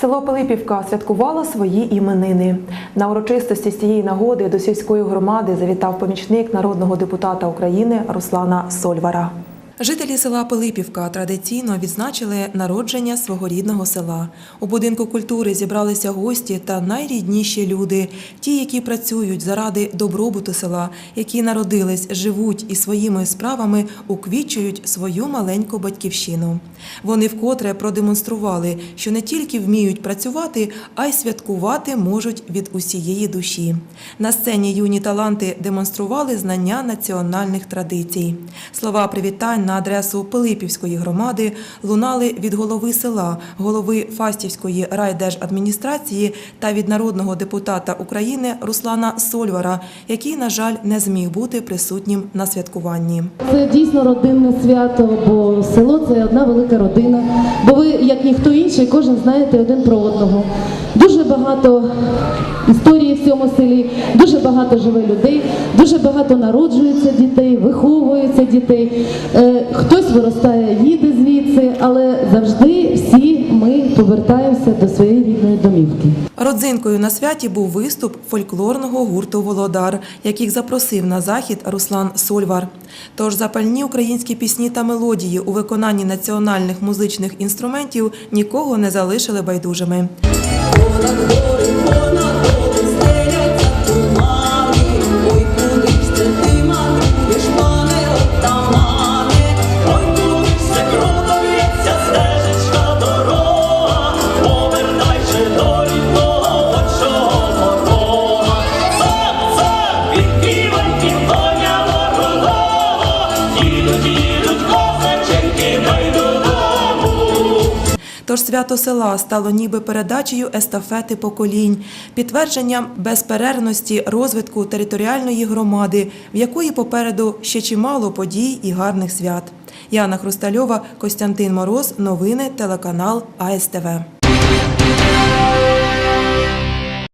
Село Пилипівка святкувало свої іменини. На урочистості з цієї нагоди до сільської громади завітав помічник народного депутата України Руслана Сольвара. Жителі села Пилипівка традиційно відзначили народження свого рідного села. У будинку культури зібралися гості та найрідніші люди, ті, які працюють заради добробуту села, які народились, живуть і своїми справами уквічують свою маленьку батьківщину. Вони вкотре продемонстрували, що не тільки вміють працювати, а й святкувати можуть від усієї душі. На сцені юні таланти демонстрували знання національних традицій. Слова привітань на адресу Пилипівської громади лунали від голови села, голови Фастівської райдержадміністрації та від народного депутата України Руслана Сольвара, який, на жаль, не зміг бути присутнім на святкуванні. Це дійсно родинне свято, бо село це одна велика родина. Бо ви, як ніхто інший, кожен знаєте один про одного. Дуже багато історії в цьому селі, дуже багато живе людей, дуже багато народжується дітей, виховується дітей. Е, хтось виростає, їде звідси, але завжди всі ми повертаємося до своєї рідної домівки. Родзинкою на святі був виступ фольклорного гурту Володар, яких запросив на захід Руслан Сольвар. Тож запальні українські пісні та мелодії у виконанні національних музичних інструментів нікого не залишили байдужими. Тож свято села стало ніби передачею естафети поколінь, підтвердженням безперервності розвитку територіальної громади, в якої попереду ще чимало подій і гарних свят. Яна Хрустальова, Костянтин Мороз, новини, телеканал АСТВ.